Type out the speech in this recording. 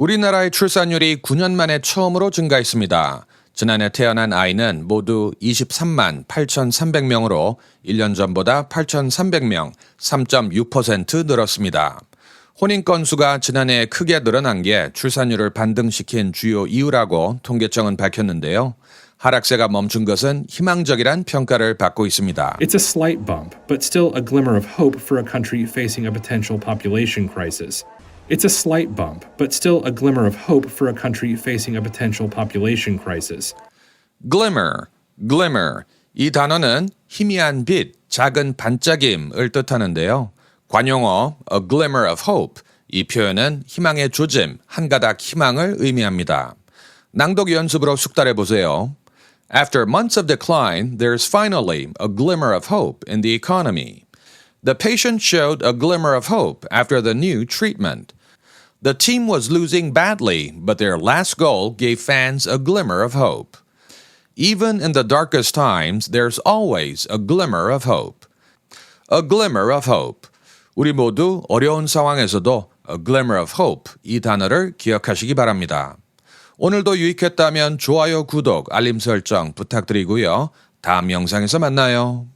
우리나라의 출산율이 9년 만에 처음으로 증가했습니다. 지난해 태어난 아이는 모두 23만 8,300명으로 1년 전보다 8,300명, 3.6% 늘었습니다. 혼인 건수가 지난해 크게 늘어난 게 출산율을 반등시킨 주요 이유라고 통계청은 밝혔는데요. 하락세가 멈춘 것은 희망적이란 평가를 받고 있습니다. It's a slight bump, but still a glimmer of hope for a country facing a potential population crisis. It's a slight bump, but still a glimmer of hope for a country facing a potential population crisis. glimmer, glimmer. 이 단어는 희미한 빛, 작은 반짝임을 뜻하는데요. 관용어 a glimmer of hope. 이 표현은 희망의 조짐, 한 가닥 희망을 의미합니다. 낭독 연습으로 숙달해 보세요. After months of decline, there's finally a glimmer of hope in the economy. The patient showed a glimmer of hope after the new treatment. The team was losing badly, but their last goal gave fans a glimmer of hope. Even in the darkest times, there's always a glimmer of hope. A glimmer of hope. 우리 모두 어려운 상황에서도 a glimmer of hope 이 단어를 기억하시기 바랍니다. 오늘도 유익했다면 좋아요, 구독, 알림 설정 부탁드리고요. 다음 영상에서 만나요.